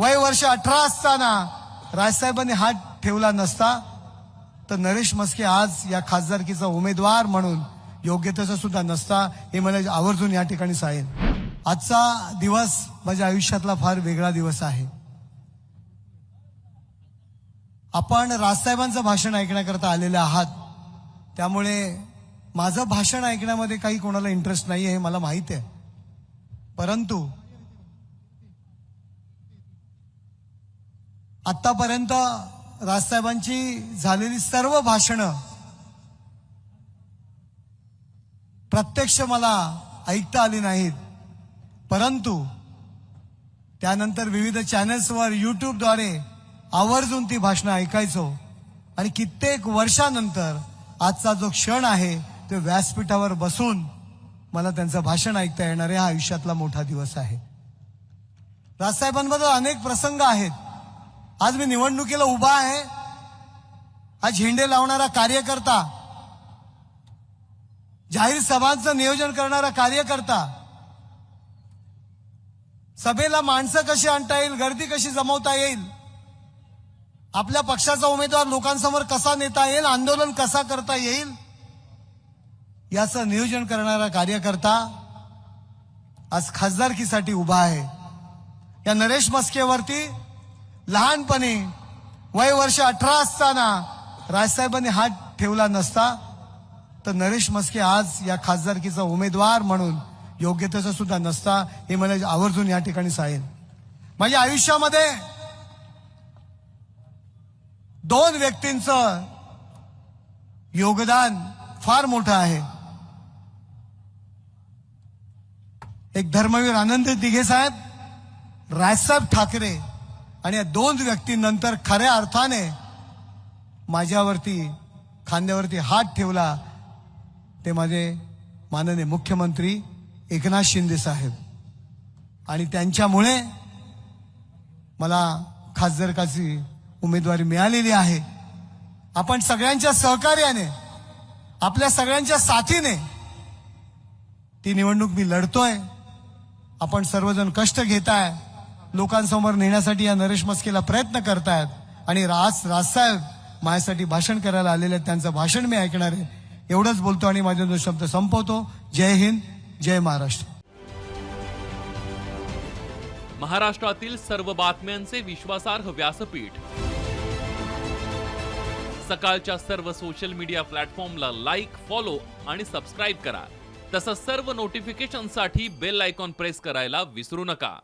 वय वर्ष अठरा असताना राजसाहेबांनी हात ठेवला नसता तर नरेश मस्के आज या खासदारकीचा उमेदवार म्हणून योग्यतेचा सुद्धा नसता हे मला आवर्जून या ठिकाणी सांगेन. आजचा दिवस माझ्या आयुष्यातला फार वेगळा दिवस आहे. आपण राजसाहेबांचं भाषण ऐकण्याकरता आलेले आहात. त्यामुळे माझं भाषण ऐकण्यामध्ये काही कोणाला इंटरेस्ट नाही हे मला माहीत आहे. परंतु आतापर्यंत राजसाहेबांची झालेली सर्व भाषणं प्रत्यक्ष मला ऐकता आली नाहीत. परंतु त्यानंतर विविध चॅनल्सवर युट्यूबद्वारे आवर्जून ती भाषणं ऐकायचो. आणि कित्येक वर्षानंतर आजचा जो क्षण आहे तो व्यासपीठावर बसून मला त्यांचं भाषण ऐकता येणार आहे हा आयुष्यातला मोठा दिवस आहे. राजसाहेबांबद्दल अनेक प्रसंग आहेत. आज मी निवडणुकीला उभा आहे. आज झेंडे लावणारा कार्यकर्ता जाहीर सभांचं नियोजन करणारा कार्यकर्ता सभेला माणसं कशी आणता येईल गर्दी कशी जमवता येईल आपल्या पक्षाचा उमेदवार लोकांसमोर कसा नेता येईल आंदोलन कसा करता येईल याचं नियोजन करणारा कार्यकर्ता आज खासदारकीसाठी उभा आहे. या नरेश मस्केवरती लहानपणी वय वर्ष अठरा असताना राजसाहेबांनी हात ठेवला नसता तर नरेश मस्के आज या खासदारकीचा उमेदवार म्हणून योग्यतेचा सुद्धा नसता हे मला आवर्जून या ठिकाणी सांगेन. माझ्या आयुष्यामध्ये दोन व्यक्तींचं योगदान फार मोठं आहे. एक धर्मवीर आनंद दिघे साहेब राजसाहेब ठाकरे आणि या दोन व्यक्तींनंतर खऱ्या अर्थाने माझ्यावरती खांद्यावरती हात ठेवला ते माझे माननीय मुख्यमंत्री एकनाथ शिंदे साहेब. आणि त्यांच्यामुळे मला खासदारकाची उमेदवारी मिळालेली आहे. आपण सगळ्यांच्या सहकार्याने आपल्या सगळ्यांच्या साथीने ती निवडणूक मी लढतोय. आपण सर्वजण कष्ट घेताय. लोकांसमोर नेण्यासाठी या नरेश मस्केला प्रयत्न करतायत. आणि राज राजसाहेब माझ्यासाठी भाषण करायला आलेले आहेत. त्यांचं भाषण मी ऐकणार आहे. एवढंच बोलतो आणि माझे दोन शब्द संपवतो. जय हिंद जय महाराष्ट्र. महाराष्ट्रातील सर्व बातम्यांचे विश्वासार्ह व्यासपीठ. सकाळच्या सर्व सोशल मीडिया प्लॅटफॉर्मला लाईक फॉलो आणि सबस्क्राईब करा. तसंच सर्व नोटिफिकेशनसाठी बेल आयकॉन प्रेस करायला विसरू नका.